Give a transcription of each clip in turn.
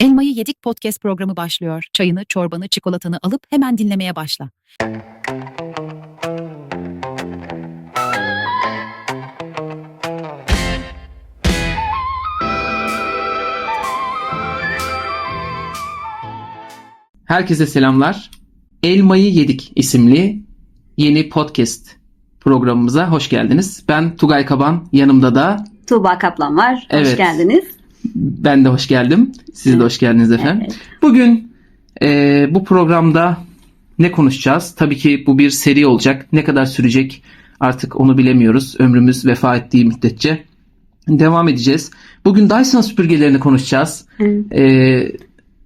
Elmayı Yedik podcast programı başlıyor. Çayını, çorbanı, çikolatanı alıp hemen dinlemeye başla. Herkese selamlar. Elmayı Yedik isimli yeni podcast programımıza hoş geldiniz. Ben Tugay Kaban, yanımda da Tuğba Kaplan var. Hoş Evet. geldiniz. Ben de hoş geldim. Siz de hoş geldiniz efendim. Evet. Bugün e, bu programda ne konuşacağız? Tabii ki bu bir seri olacak. Ne kadar sürecek artık onu bilemiyoruz. Ömrümüz vefa ettiği müddetçe devam edeceğiz. Bugün Dyson süpürgelerini konuşacağız. Hı. E,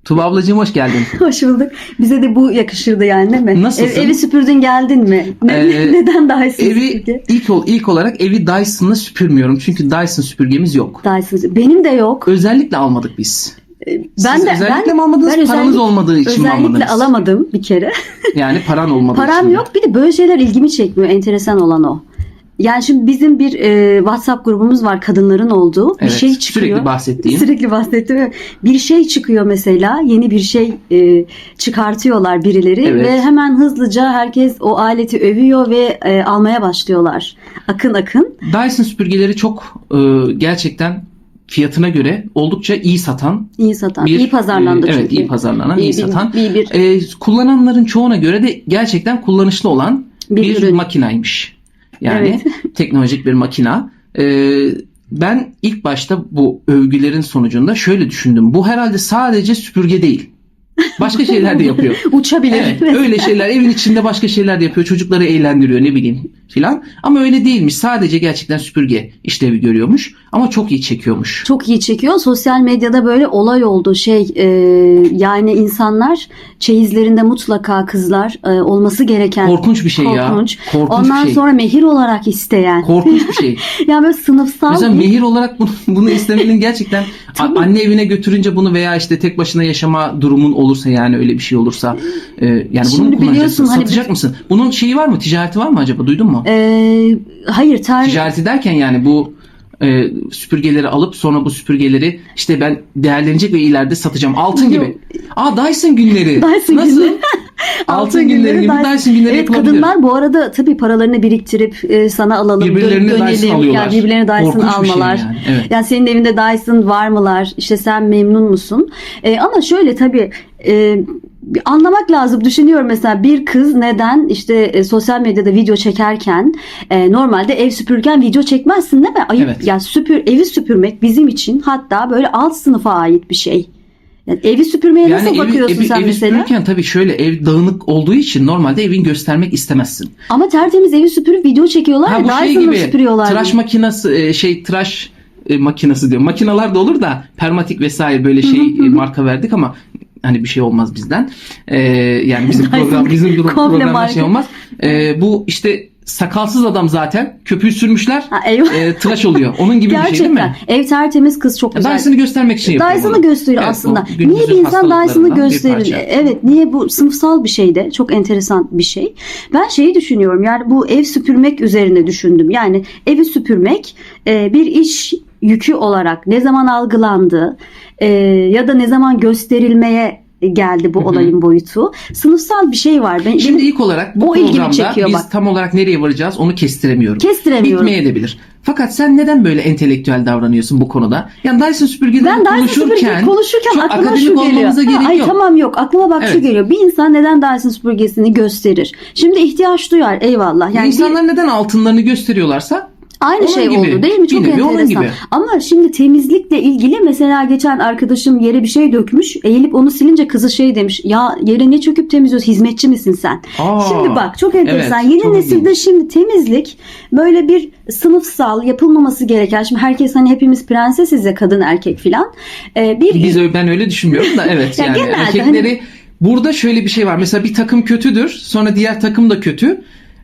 Tuba ablacığım hoş geldin. Hoş bulduk. Bize de bu yakışırdı yani değil mi? Nasılsın? Ev- evi süpürdün geldin mi? Ne, Ee, neden Dyson Evi süpürge? ilk ol, ilk olarak evi Dyson'la süpürmüyorum. Çünkü Dyson süpürgemiz yok. Dyson. Benim de yok. Özellikle almadık biz. Ben Siz de özellikle ben, mi almadınız? ben Paranız özellikle- olmadığı için mi özellikle almadınız? alamadım bir kere. Yani paran olmadığı için. Param yok. Bir de böyle şeyler ilgimi çekmiyor. Enteresan olan o. Yani şimdi bizim bir e, WhatsApp grubumuz var kadınların olduğu. Bir Evet, şey çıkıyor. Sürekli bahsettiğim. Sürekli bahsettim. Bir şey çıkıyor mesela yeni bir şey e, çıkartıyorlar birileri Evet. ve hemen hızlıca herkes o aleti övüyor ve e, almaya başlıyorlar. Akın akın. Dyson süpürgeleri çok e, gerçekten fiyatına göre oldukça iyi satan. iyi satan. Bir, iyi pazarlandı e, çünkü. Evet iyi pazarlanan, iyi, İyi bir- satan. bir- bir- E, kullananların çoğuna göre de gerçekten kullanışlı olan Bir bir, ürün. makinaymış. Yani teknolojik bir makina. Ee, ben ilk başta bu övgülerin sonucunda şöyle düşündüm. Bu herhalde sadece süpürge değil. Başka şeyler de yapıyor. Uçabilir. Evet, öyle şeyler evin içinde başka şeyler de yapıyor. Çocukları eğlendiriyor ne bileyim filan. Ama öyle değilmiş. Sadece gerçekten süpürge işlevi görüyormuş. Ama çok iyi çekiyormuş. Çok iyi çekiyor. Sosyal medyada böyle olay oldu. Şey e, yani insanlar çeyizlerinde mutlaka kızlar e, olması gereken Korkunç bir şey Korkunç. ya. Korkunç Ondan bir şey. sonra mehir olarak isteyen. Korkunç bir şey. yani böyle sınıfsal Mesela mehir olarak bunu, bunu istemenin gerçekten anne evine götürünce bunu veya işte tek başına yaşama durumun olursa yani öyle bir şey olursa e, yani bunu Şimdi mu kullanacaksın? hani Satacak bir- mısın? Bunun şeyi var mı? Ticareti var mı acaba? Duydun mu? E, hayır tarih Ticareti derken yani bu e, süpürgeleri alıp sonra bu süpürgeleri işte ben değerlenecek ve ileride satacağım. Altın Yok. gibi. Aa Dyson günleri. Dyson Nasıl? günleri. Altın günleri gibi Dyson günleri Evet kadınlar bu arada tabii paralarını biriktirip e, sana alalım Birbirlerine dö- Dyson dönelim. alıyorlar. Yani birbirlerine Dyson Korkunç şey almalar. yani, evet. Yani senin evinde Dyson var mılar? İşte sen memnun musun? E, ama şöyle tabii e, anlamak lazım. Düşünüyorum mesela bir kız neden işte e, sosyal medyada video çekerken e, normalde ev süpürürken video çekmezsin değil mi? Ayıp. Evet. Yani süpür evi süpürmek bizim için hatta böyle alt sınıfa ait bir şey. Yani evi süpürmeye nasıl evi- bakıyorsun evi, sen evi mesela? süpürürken tabii şöyle ev dağınık olduğu için normalde evin göstermek istemezsin. Ama tertemiz evi süpürüp video çekiyorlar. Ha ya, bu şey gibi süpürüyorlar. tıraş makinesi e, şey tıraş e, makinesi diyor. Makinalar da olur da permatik vesaire böyle şey e, marka verdik ama hani bir şey olmaz bizden. E, yani bizim program bizim durum, programda şey olmaz. E, bu işte sakalsız adam zaten köpüğü sürmüşler. Ha, eyvah. e, tıraş oluyor. Onun gibi bir şey değil Gerçekten. mi? Ev tertemiz kız çok güzel. Dyson'ı göstermek için yapıyor Dyson'ı gösteriyor Evet, aslında. Niye bir insan Dyson'ı gösterir? parça. Evet, niye bu sınıfsal bir şey de çok enteresan bir şey. Ben şeyi düşünüyorum. Yani bu ev süpürmek üzerine düşündüm. Yani evi süpürmek e, bir iş yükü olarak ne zaman algılandı e, ya da ne zaman gösterilmeye geldi bu olayın boyutu. Sınıfsal bir şey var. Ben, Şimdi benim ilk olarak bu o ilgimi çekiyor biz bak. tam olarak nereye varacağız onu kestiremiyorum. kestiremiyorum. Bitmeyebilir. Fakat sen neden böyle entelektüel davranıyorsun bu konuda? Yani Dyson süpürgeden Ben Dyson konuşurken, konuşurken çok aklıma akademik şu geliyor. gerek Ha, ay yok. tamam yok aklıma bak şu Evet. geliyor. Bir insan neden Dyson süpürgesini gösterir? Şimdi ihtiyaç duyar eyvallah. Yani bir- İnsanlar neden altınlarını gösteriyorsa aynı onun şey gibi. oldu değil mi? Çok Bir nevi onun enteresan. gibi. Ama şimdi temizlikle ilgili mesela geçen arkadaşım yere bir şey dökmüş. Eğilip onu silince kızı şey demiş. Ya yere ne çöküp temizliyorsun? Hizmetçi misin sen? Aa, Şimdi bak çok enteresan. evet, Yeni çok nesilde ilginç. şimdi temizlik böyle bir sınıfsal yapılmaması gereken. Şimdi herkes hani hepimiz prensesiz ya kadın erkek filan. Ee, bir Biz ben öyle düşünmüyorum da evet Ya yani genelde erkekleri hani- burada şöyle bir şey var. Mesela bir takım kötüdür. Sonra diğer takım da kötü.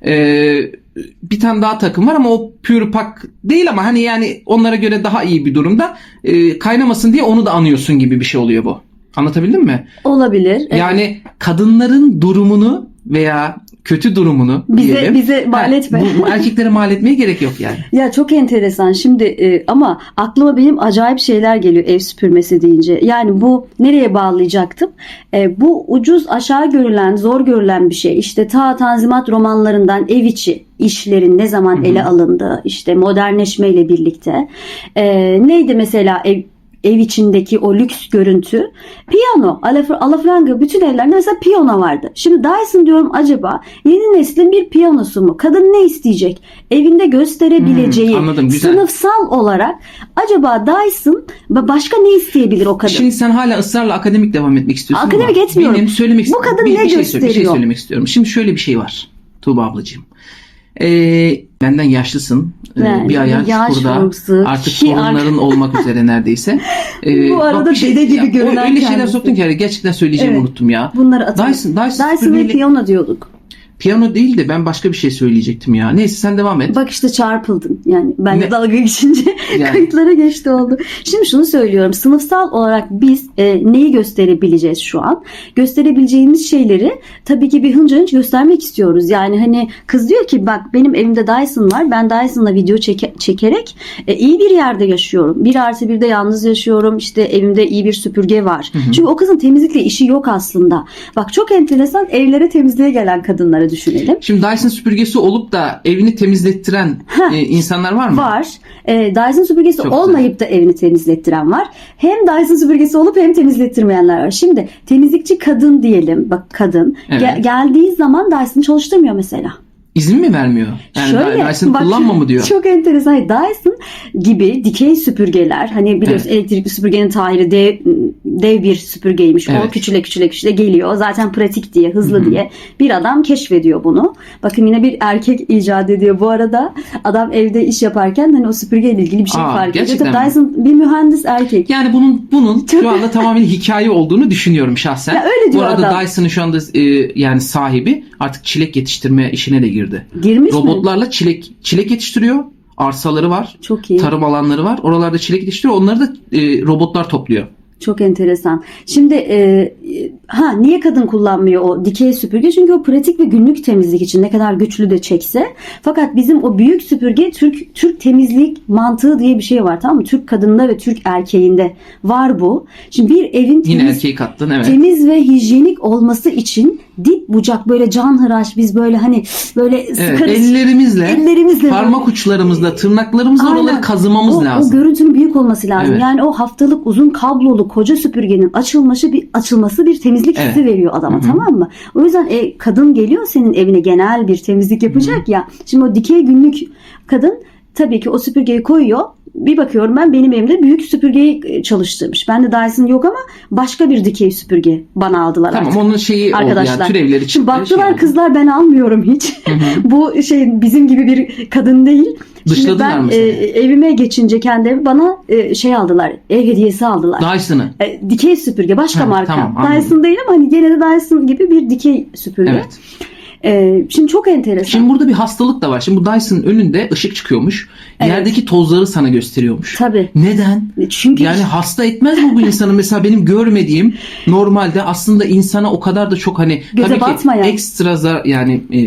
Ee, bir tane daha takım var ama o pür pak değil ama hani yani onlara göre daha iyi bir durumda. Ee, kaynamasın diye onu da anıyorsun gibi bir şey oluyor bu. Anlatabildim mi? olabilir. Evet. Yani kadınların durumunu veya kötü durumunu Bize- diyelim. bize mal Ha, etme. Bu, bu erkeklere mal etmeye gerek yok yani. Ya çok enteresan şimdi e, ama aklıma benim acayip şeyler geliyor ev süpürmesi deyince. Yani bu nereye bağlayacaktım? E, bu ucuz aşağı görülen, zor görülen bir şey. İşte ta Tanzimat romanlarından ev içi işlerin ne zaman Hı hı. ele alındığı, işte modernleşmeyle birlikte. E, neydi mesela ev ev içindeki o lüks görüntü piyano, alaf- alafranga bütün evlerde mesela piyano vardı. Şimdi Dyson diyorum acaba yeni neslin bir piyanosu mu? Kadın ne isteyecek? Evinde gösterebileceği Hmm, anladım, güzel. sınıfsal olarak acaba Dyson ba- başka ne isteyebilir o kadın? Şimdi sen hala ısrarla akademik devam etmek istiyorsun Akademik ama etmiyorum. Benim söylemek Bu kadın bir, ne bir şey, söyle- bir şey gösteriyor? söylemek istiyorum. Şimdi şöyle bir şey var Tuğba ablacığım. Ee, benden yaşlısın. Ee, Yani bir ayağın çukurda. Artık ki torunların olmak üzere neredeyse. Ee, Bu arada bak bir dede gibi ya, görünen Öyle şeyler soktun ki hani gerçekten söyleyeceğimi Evet. unuttum ya. Bunları atalım. Dyson, Dyson, Dyson ve piyano diyorduk. Piyano değil de ben başka bir şey söyleyecektim ya. Neyse sen devam et. Bak işte çarpıldın. Yani ben de dalga geçince Yani. kayıtlara geçti oldu. Şimdi şunu söylüyorum. Sınıfsal olarak biz e, neyi gösterebileceğiz şu an? Gösterebileceğimiz şeyleri tabii ki bir hınca hınç göstermek istiyoruz. Yani hani kız diyor ki bak benim evimde Dyson var. Ben Dyson'la video çeke- çekerek e, iyi bir yerde yaşıyorum. Bir artı bir de yalnız yaşıyorum. İşte evimde iyi bir süpürge var. Hı hı. Çünkü o kızın temizlikle işi yok aslında. Bak çok enteresan evlere temizliğe gelen kadınları düşünelim. Şimdi Dyson süpürgesi olup da evini temizlettiren e, insanlar var mı? Var. Ee, Dyson süpürgesi Çok güzel. olmayıp da evini temizlettiren var. Hem Dyson süpürgesi olup hem temizlettirmeyenler var. Şimdi temizlikçi kadın diyelim. Bak kadın. Evet. Ge- geldiği zaman Dyson'ı çalıştırmıyor mesela. İzin mi vermiyor? Yani Şöyle, Dyson bak, kullanma mı diyor? Çok enteresan. Dyson gibi dikey süpürgeler hani biliyorsun elektrikli süpürgenin tayri dev, dev bir süpürgeymiş. O Evet. küçüle küçüle küçüle geliyor. Zaten pratik diye, hızlı Hı hı. diye bir adam keşfediyor bunu. Bakın yine bir erkek icat ediyor. Bu arada adam evde iş yaparken hani o süpürgeyle ilgili bir şey Aa, fark ediyor. Tabii? Dyson bir mühendis erkek. Yani bunun bunun şu anda tamamen hikaye olduğunu düşünüyorum şahsen. Ya öyle diyor Bu arada adam. Dyson'ın şu anda e, yani sahibi artık çilek yetiştirme işine de girdi. Girmiş mi? Robotlarla çilek çilek yetiştiriyor. Arsaları var. Çok iyi. Tarım alanları var. Oralarda çilek yetiştiriyor. Onları da e, robotlar topluyor. Çok enteresan. Şimdi e, ha niye kadın kullanmıyor o dikey süpürge? Çünkü o pratik ve günlük temizlik için ne kadar güçlü de çekse. Fakat bizim o büyük süpürge Türk Türk temizlik mantığı diye bir şey var tamam mı? Türk kadında ve Türk erkeğinde var bu. Şimdi bir evin Yine temiz, erkeği kattın evet. temiz ve hijyenik olması için dip bucak böyle canhıraş biz böyle hani böyle Evet, sıkarız. ellerimizle, ellerimizle parmak uçlarımızla, tırnaklarımızla Aynen. oraları kazımamız o, O lazım. görüntünün büyük olması lazım. Evet. Yani o haftalık uzun kablolu koca süpürgenin açılması bir açılması bir temizlik Evet. hissi veriyor adama Hı hı. tamam mı? O yüzden e, kadın geliyor senin evine genel bir temizlik yapacak ya. Şimdi o dikey günlük kadın tabii ki o süpürgeyi koyuyor. Bir bakıyorum ben benim evimde büyük süpürgeyi e, çalıştırmış. Bende Dyson yok ama başka bir dikey süpürge bana aldılar Tamam artık. onun şeyi oldu Arkadaşlar. yani türevleri çıktı. Şimdi baktılar şey oldu. kızlar ben almıyorum hiç. Hı hı. Bu şey bizim gibi bir kadın değil. Dışladılar ben mı e, evime geçince kendi bana e, şey aldılar. Ev hediyesi aldılar. Dyson'ı. E, dikey süpürge başka Ha, marka. tamam, anladım. Dyson değil ama hani gene de Dyson gibi bir dikey süpürge. Evet. E, şimdi çok enteresan. Şimdi burada bir hastalık da var. Şimdi bu Dyson'ın önünde ışık çıkıyormuş. Evet. Yerdeki tozları sana gösteriyormuş. Tabii. Neden? Çünkü Yani hasta etmez mi bu insanı? Mesela benim görmediğim normalde aslında insana o kadar da çok hani Göze tabii batmayan. ki ekstra zar- yani e,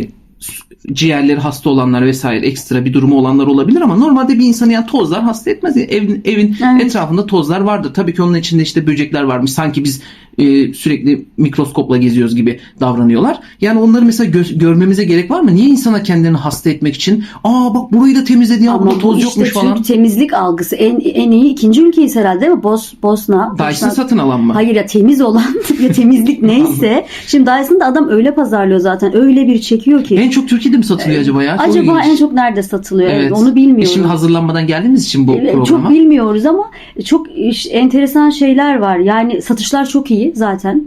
ciğerleri hasta olanlar vesaire ekstra bir durumu olanlar olabilir ama normalde bir insanı yani tozlar hasta etmez. Yani evin evin Evet. etrafında tozlar vardır. Tabii ki onun içinde işte böcekler varmış. Sanki biz e, sürekli mikroskopla geziyoruz gibi davranıyorlar. Yani onları mesela gö- görmemize gerek var mı? Niye insana kendini hasta etmek için? Aa bak burayı da temizledi ya ama burada bu toz işte yokmuş falan. Türk temizlik algısı en en iyi ikinci ülkeyiz herhalde değil mi? Bos, Bosna. Dyson Bosna- satın alan mı? Hayır ya temiz olan ya temizlik neyse. Şimdi Dyson'da adam öyle pazarlıyor zaten. Öyle bir çekiyor ki. En çok Türkiye'de mi satılıyor acaba ya? Çok Acaba ilginç. en çok nerede satılıyor? Evet. Onu E bilmiyorum. Şimdi hazırlanmadan geldiğimiz için bu Evet, programa. Çok bilmiyoruz ama çok enteresan şeyler var. Yani satışlar çok iyi zaten.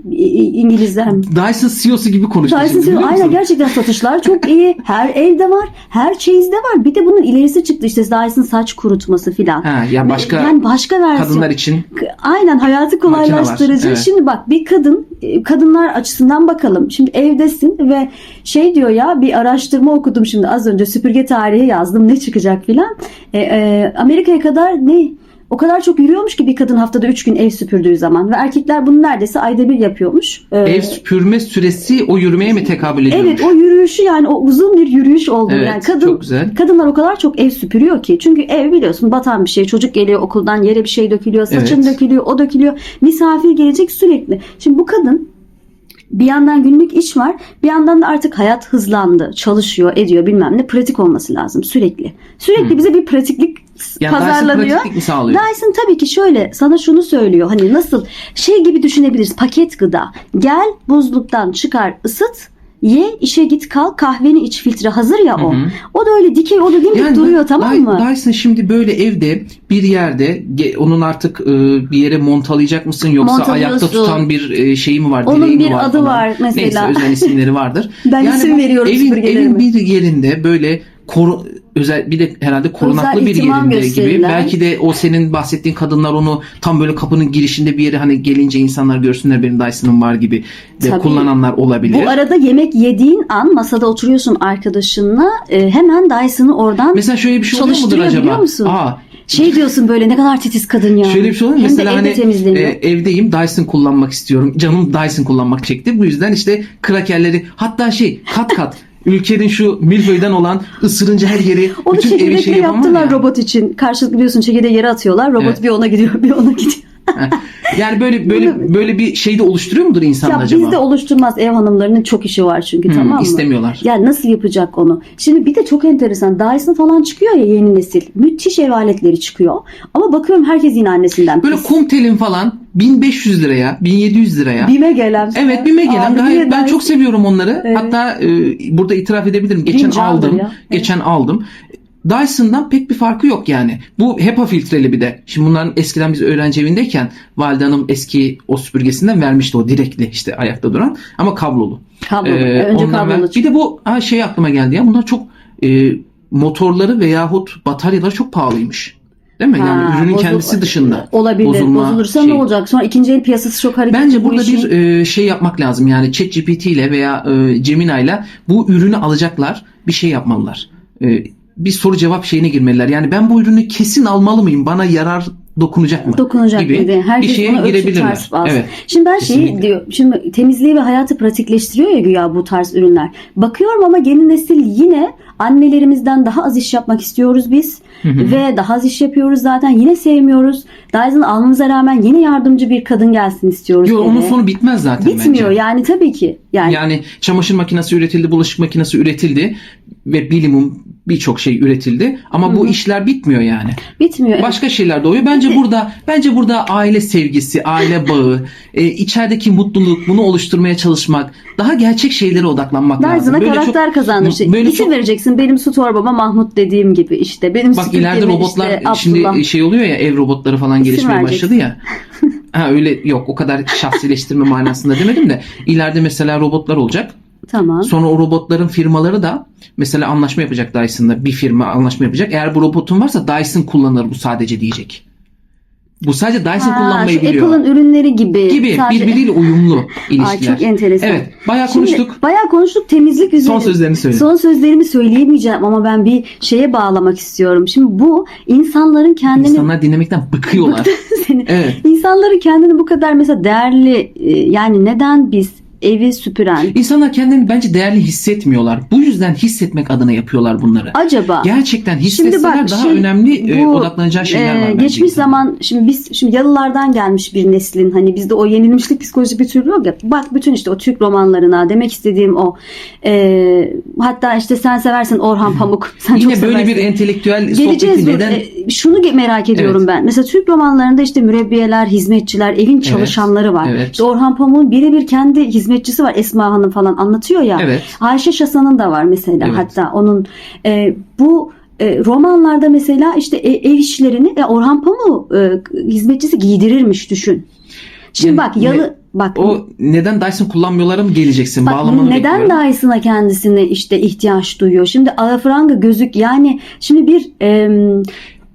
İngilizler. Dyson CEO'su gibi konuştu Dyson biliyor aynen gerçekten satışlar çok iyi. Her evde var. Her çeyizde var. Bir de bunun ilerisi çıktı işte Dyson saç kurutması filan. Ha, ya başka yani başka versiyon. kadınlar için Aynen hayatı kolaylaştırıcı. Evet. Şimdi bak bir kadın e, kadınlar açısından bakalım. Şimdi evdesin ve şey diyor ya bir araştırma okudum şimdi az önce süpürge tarihi yazdım ne çıkacak filan. E, e, Amerika'ya kadar ne O kadar çok yürüyormuş ki bir kadın haftada 3 gün ev süpürdüğü zaman ve erkekler bunu neredeyse ayda bir yapıyormuş. Ee, Ev süpürme süresi o yürümeye mi tekabül ediyor? Evet o yürüyüşü yani o uzun bir yürüyüş oldu. Evet, yani kadın çok güzel. kadınlar o kadar çok ev süpürüyor ki. Çünkü ev biliyorsun batan bir şey. Çocuk geliyor okuldan yere bir şey dökülüyor, saçın Evet. dökülüyor, o dökülüyor. Misafir gelecek sürekli. Şimdi bu kadın bir yandan günlük iş var, bir yandan da artık hayat hızlandı, çalışıyor, ediyor bilmem ne. Pratik olması lazım sürekli. Sürekli Hmm. bize bir pratiklik Yani Dyson pazarlanıyor. pratiklik mi sağlıyor? Dyson tabii ki şöyle sana şunu söylüyor. Hani nasıl şey gibi düşünebiliriz. Paket gıda. Gel buzluktan çıkar ısıt. Ye işe git kal kahveni iç filtre hazır ya o. Hı hı. O da öyle dikey o da dimdik duruyor tamam mı? Dyson şimdi böyle evde bir yerde onun artık e, bir yere montalayacak mısın yoksa ayakta tutan bir e, şeyi mi var? Onun direği mi bir var adı falan? var mesela. Neyse özel isimleri vardır. Ben isim bu veriyorum evin, evin bir yerinde böyle koru, özel bir de herhalde korunaklı bir ihtimam yerinde gibi. Belki de o senin bahsettiğin kadınlar onu tam böyle kapının girişinde bir yere hani gelince insanlar görsünler benim Dyson'ım var gibi de Tabii. kullananlar olabilir. Bu arada yemek yediğin an masada oturuyorsun arkadaşınla e, hemen Dyson'ı oradan Mesela şöyle bir şey oluyor mudur acaba? biliyor musun? Aa, şey diyorsun böyle ne kadar titiz kadın ya. Şöyle bir şey olur mu? Mesela hani e, evdeyim Dyson kullanmak istiyorum. Canım Dyson kullanmak çekti. Bu yüzden işte krakerleri hatta şey kat kat ülkenin şu milföyden olan ısırınca her yeri Onu bütün evi çekirdekle şey yaptılar ya. robot için. Karşılıklı biliyorsun çekirdeği yere atıyorlar. Robot Evet. bir ona gidiyor bir ona gidiyor. Yani böyle böyle böyle bir şey de oluşturuyor mudur insan Ya acaba? bizde oluşturmaz ev hanımlarının çok işi var çünkü Hmm, tamam mı? istemiyorlar. Ya nasıl yapacak onu? Şimdi bir de çok enteresan. Dyson falan çıkıyor ya yeni nesil. Müthiş ev aletleri çıkıyor. Ama bakıyorum herkes yine annesinden Böyle pis. kum telin falan 1500 liraya, 1700 liraya. Bime gelen. Evet BİM'e gelen Abi, gayet ben çok seviyorum onları. Evet. Hatta e, burada itiraf edebilirim. Geçen candır aldım. ya. Geçen aldım. Dyson'dan pek bir farkı yok yani. Bu HEPA filtreli bir de. Şimdi bunların eskiden biz öğrenci evindeyken valide hanım eski o süpürgesinden vermişti o direkli işte ayakta duran ama kablolu. Kablolu. Ee, Önce kablolu. ver- Bir de bu ha, şey aklıma geldi ya bunlar çok e, motorları veyahut bataryaları çok pahalıymış. Değil mi? Yani Ha, ürünün bozul- kendisi dışında. Olabilir. bozulma Bozulursa şey. ne olacak? Sonra ikinci el piyasası çok hareketli. Bence bu burada işin. bir e, şey yapmak lazım. Yani ChatGPT ile veya e, Gemini ile bu ürünü alacaklar. Bir şey yapmalılar. E, bir soru cevap şeyine girmeliler. Yani ben bu ürünü kesin almalı mıyım? Bana yarar dokunacak mı? dokunacak gibi dedi. Herkes bir şeye buna girebilirler. Evet. Şimdi ben kesinlikle. diyor. Şimdi temizliği ve hayatı pratikleştiriyor ya güya bu tarz ürünler. Bakıyorum ama yeni nesil yine annelerimizden daha az iş yapmak istiyoruz biz. Hı hı. Ve daha az iş yapıyoruz zaten. Yine sevmiyoruz. Dyson almamıza rağmen yine yardımcı bir kadın gelsin istiyoruz. Yo, onun sonu bitmez zaten Bitmiyor bence. yani tabii ki. Yani, Yani çamaşır makinesi üretildi, bulaşık makinesi üretildi ve bilimum birçok şey üretildi ama bu Hı hı. işler bitmiyor yani. bitmiyor. Evet. Başka şeyler doğuyor. Bence burada bence burada aile sevgisi, aile bağı, e, içerideki mutluluk, bunu oluşturmaya çalışmak, daha gerçek şeylere odaklanmak lazım. Dyson'a Böyle karakter çok- kazandır. Şey. böyle İsim çok- vereceksin. Benim su torbama Mahmut dediğim gibi işte. Benim Bak ileride robotlar işte şimdi Abdullah. şey oluyor ya ev robotları falan İsim gelişmeye vereceksin. başladı ya. Ha öyle yok o kadar şahsileştirme manasında demedim de ileride mesela robotlar olacak. Tamam. Sonra o robotların firmaları da mesela anlaşma yapacak Dyson'la bir firma anlaşma yapacak. Eğer bu robotun varsa Dyson kullanır bu sadece diyecek. Bu sadece Dyson Ha, kullanmayı biliyor. Apple'ın ürünleri gibi. gibi Sadece- birbiriyle uyumlu ilişkiler. çok enteresan. Evet bayağı Şimdi konuştuk. Bayağı konuştuk temizlik üzerine. Son sözlerini söyle. Son sözlerimi söyleyemeyeceğim ama ben bir şeye bağlamak istiyorum. Şimdi bu insanların kendini İnsanlar dinlemekten bıkıyorlar. seni evet. insanların kendini bu kadar mesela değerli e, yani neden biz evi süpüren İnsanlar kendilerini bence değerli hissetmiyorlar. Bu yüzden hissetmek adına yapıyorlar bunları. acaba Gerçekten hissetseler bak, daha şey, önemli e, bu, odaklanacağı şeyler e, var bence. geçmiş insanların. zaman şimdi biz şimdi yalılardan gelmiş bir neslin hani bizde o yenilmişlik psikolojisi bir tür yok ya bak bütün işte o Türk romanlarına demek istediğim o e, hatta işte sen seversin Orhan Pamuk sen çok Yine böyle seversin. bir entelektüel Geleceğiz sohbeti dur. neden E, şunu merak ediyorum ben. Mesela Türk romanlarında işte mürebbiyeler, hizmetçiler, evin çalışanları var. evet. İşte Orhan Pamuk'un birebir kendi hizmetçisi var. Esma Hanım falan anlatıyor ya. Evet. Ayşe Şasan'ın da var mesela Evet. hatta onun e, bu e, romanlarda mesela işte e, ev işlerini e, Orhan Pamuk e, hizmetçisi giydirirmiş düşün. Şimdi Yani bak yalı bak o neden Dyson kullanmıyorlar mı geleceksin Bak, bağlamanı neden bekliyorum. Dyson'a kendisine işte ihtiyaç duyuyor? Şimdi alafranga gözük yani şimdi bir em,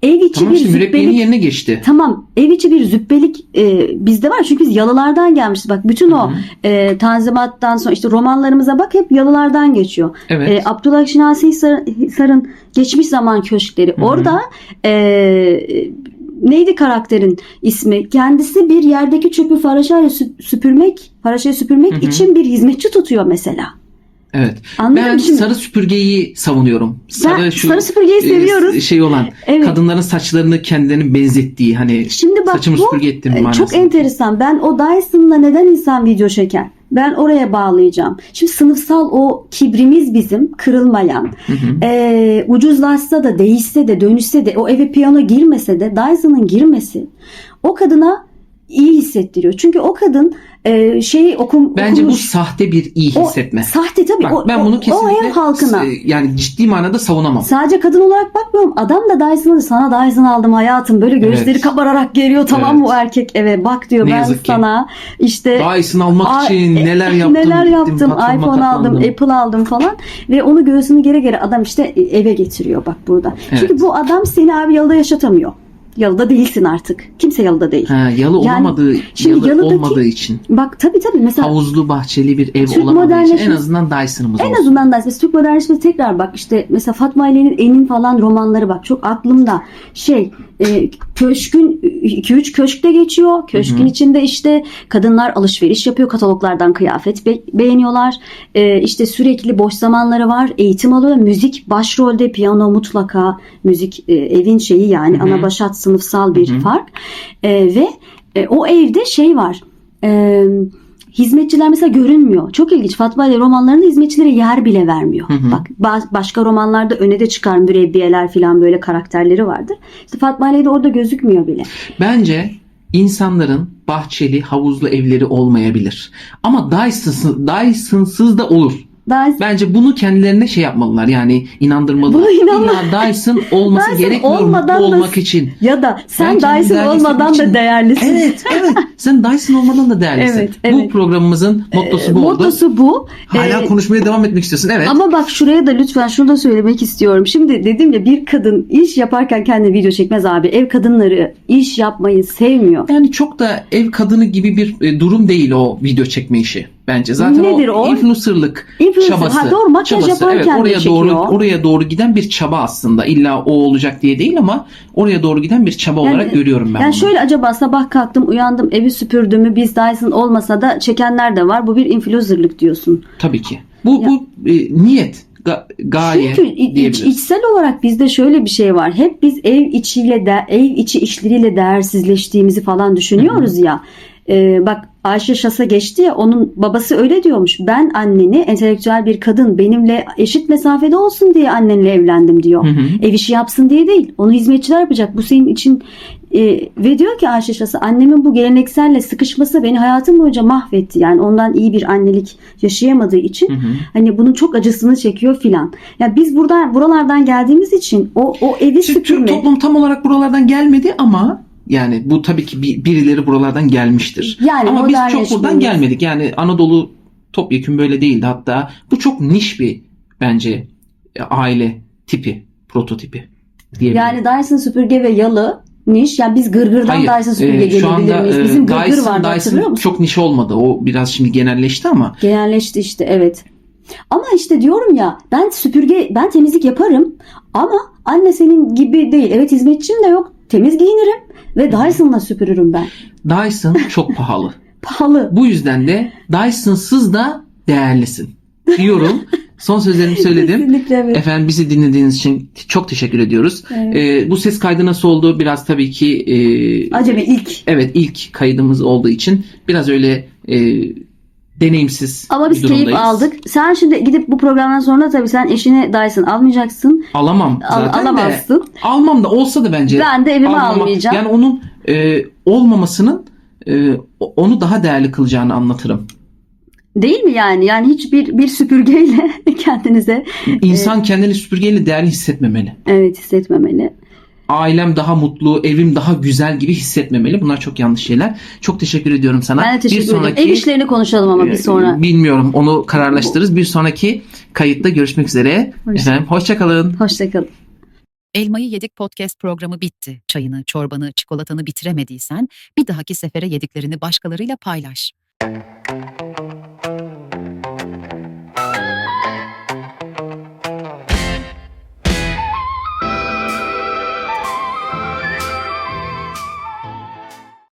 ev içi Tamam bir işte züppelik yerine geçti. Tamam ev içi bir züppelik e, bizde var çünkü biz yalılardan gelmişiz. Bak bütün o Hı hı. e, tanzimattan sonra işte romanlarımıza bak hep yalılardan geçiyor. Evet. E, Abdullah Şinasi Hisar- Hisar'ın geçmiş zaman köşkleri Hı hı. orada e, neydi karakterin ismi? Kendisi bir yerdeki çöpü faraşayla sü- süpürmek, faraşayla süpürmek Hı hı. için bir hizmetçi tutuyor mesela. Evet. Anladın Ben mı? Şimdi, sarı süpürgeyi savunuyorum. Sarı ben şu sarı süpürgeyi e, seviyoruz. şey olan Evet. kadınların saçlarını kendilerine benzettiği hani Şimdi bak saçımı bu süpürge ettim e, manasında. çok enteresan. Ben o Dyson'la neden insan video çeker? Ben oraya bağlayacağım. Şimdi sınıfsal o kibrimiz bizim kırılmayan. Hı hı. Ee, ucuzlaşsa da değişse de dönüşse de o eve piyano girmese de Dyson'ın girmesi o kadına iyi hissettiriyor. Çünkü o kadın e, şeyi okum, Bence bu okumuş. sahte bir iyi O hissetme. Sahte tabii. Bak o, ben o- bunu o kesinlikle ev halkına. e, yani ciddi manada savunamam. Sadece kadın olarak bakmıyorum. Adam da Dyson'ı sana Dyson aldım hayatım. Böyle gözleri Evet. kabararak geliyor. Tamam Evet. bu erkek eve bak diyor Ne ben ki. sana işte Dyson almak Ay, için e, neler yaptım. neler gittim, yaptım. patronuma iPhone aldım. Apple aldım falan ve onu göğsünü gere gere adam işte eve getiriyor bak burada. Evet. Çünkü bu adam seni abi yalıda yaşatamıyor. Yalıda değilsin artık. Kimse yalıda değil. Ha, yalı Yani olamadığı, şimdi yalı olmadığı için. Bak tabii tabii mesela Havuzlu bahçeli bir ev Türk olamadığı için en azından Dyson'ımız En olsun. azından da mesela Türk modernleşmesi tekrar bak işte mesela Fatma Ali'nin Enin falan romanları bak çok aklımda şey e, köşkün 2-3 köşkte geçiyor. Köşkün Hı hı. içinde işte kadınlar alışveriş yapıyor. Kataloglardan kıyafet be- beğeniyorlar. E, işte sürekli boş zamanları var. Eğitim alıyor. Müzik başrolde piyano mutlaka müzik e, evin şeyi yani Hı hı. ana başat sınıfsal bir Hı hı. fark. E, ve e, o evde şey var. E, hizmetçiler mesela görünmüyor. Çok ilginç. Fatma Ali romanlarında hizmetçilere yer bile vermiyor. Hı hı. Bak ba- başka romanlarda öne de çıkar mürebbiyeler falan böyle karakterleri vardır. İşte Fatma Ali de orada gözükmüyor bile. Bence insanların bahçeli, havuzlu evleri olmayabilir. Ama Dyson'sız, Dyson'sız da olur. Daha Bence bunu kendilerine şey yapmalılar. Yani inandırmalı. Bunu inanma- İlla Dyson olması Dyson gerekmiyor olmadan mutlu da- olmak için. ya da sen Ben kendimi Dyson olmadan hissetmek da için- değerlisin. Evet, evet. Sen Dyson olmadan da değerlisin. Evet, Bu evet. programımızın mottosu bu oldu. Mottosu bu. Hala Ee, konuşmaya devam etmek istiyorsun. Evet. Ama bak şuraya da lütfen şunu da söylemek istiyorum. Şimdi dedim ya bir kadın iş yaparken kendi video çekmez abi. Ev kadınları iş yapmayı sevmiyor. Yani çok da ev kadını gibi bir e, durum değil o video çekme işi bence. Zaten Nedir o? influencerlık Influencer, çabası. ha doğru makyaj çabası. yaparken evet, oraya çekiyor. doğru oraya doğru giden bir çaba aslında. İlla o olacak diye değil ama oraya doğru giden bir çaba Yani- olarak görüyorum ben Yani bunu. şöyle acaba sabah kalktım uyandım evi süpürdüğümü biz Dyson olmasa da çekenler de var. Bu bir influencerlık diyorsun. Tabii ki. Bu Ya- bu e, niyet, ga- gaye Çünkü iç- içsel olarak bizde şöyle bir şey var. Hep biz ev içiyle de ev içi işleriyle değersizleştiğimizi falan düşünüyoruz ya. Ee, bak Ayşe Şas'a geçti ya onun babası öyle diyormuş. Ben anneni entelektüel bir kadın benimle eşit mesafede olsun diye annenle evlendim diyor. Hı hı. Ev işi yapsın diye değil. Onu hizmetçiler yapacak. Bu senin için e, ve diyor ki Ayşe Şası annemin bu gelenekselle sıkışması beni hayatım boyunca mahvetti. Yani ondan iyi bir annelik yaşayamadığı için Hı hı. hani bunun çok acısını çekiyor filan. Ya biz buradan buralardan geldiğimiz için o o evi Şimdi Türk toplum tam olarak buralardan gelmedi ama yani bu tabii ki bir, birileri buralardan gelmiştir. Yani ama biz çok buradan gelmedik. Yani Anadolu topyekun böyle değildi hatta. Bu çok niş bir bence aile tipi, prototipi diyebilirim. Yani Dyson süpürge ve yalı niş. Yani biz gırgırdan Hayır, Dyson süpürge e, şu gelebilir anda miyiz? e, Bizim gırgır Dyson, vardı hatırlıyor musun? çok niş olmadı. O biraz şimdi genelleşti ama Genelleşti işte evet. Ama işte diyorum ya ben süpürge ben temizlik yaparım ama anne senin gibi değil. Evet hizmetçim de yok. Temiz giyinirim ve Dyson'la süpürürüm ben. Dyson çok pahalı. Pahalı. Bu yüzden de Dyson'sız da değerlisin diyorum. Son sözlerimi söyledim. Kesinlikle evet. Efendim bizi dinlediğiniz için çok teşekkür ediyoruz. Evet. Ee, bu ses kaydı nasıl oldu? Biraz tabii ki e, Acemi ilk. evet ilk kaydımız olduğu için biraz öyle e, deneyimsiz Ama biz bir keyif durumdayız. aldık. Sen şimdi gidip bu programdan sonra tabii sen eşine Dyson almayacaksın. Alamam Al- zaten de. alamazsın. Almam da olsa da bence. Ben de evime almama- almayacağım. Yani onun e, olmamasının e, onu daha değerli kılacağını anlatırım. Değil mi yani? Yani hiçbir bir süpürgeyle kendinize İnsan kendini süpürgeyle değerli hissetmemeli. evet hissetmemeli. Ailem daha mutlu, evim daha güzel gibi hissetmemeli. Bunlar çok yanlış şeyler. Çok teşekkür ediyorum sana. Ben de teşekkür bir ederim. sonraki Ev işlerini konuşalım ama bir Ee, sonra. Bilmiyorum. Onu kararlaştırırız. Bir sonraki kayıtta görüşmek üzere. Hoşça- Efendim hoşçakalın. Hoşçakalın. Elmayı Yedik podcast programı bitti. Çayını, çorbanı, çikolatanı bitiremediysen bir dahaki sefere yediklerini başkalarıyla paylaş.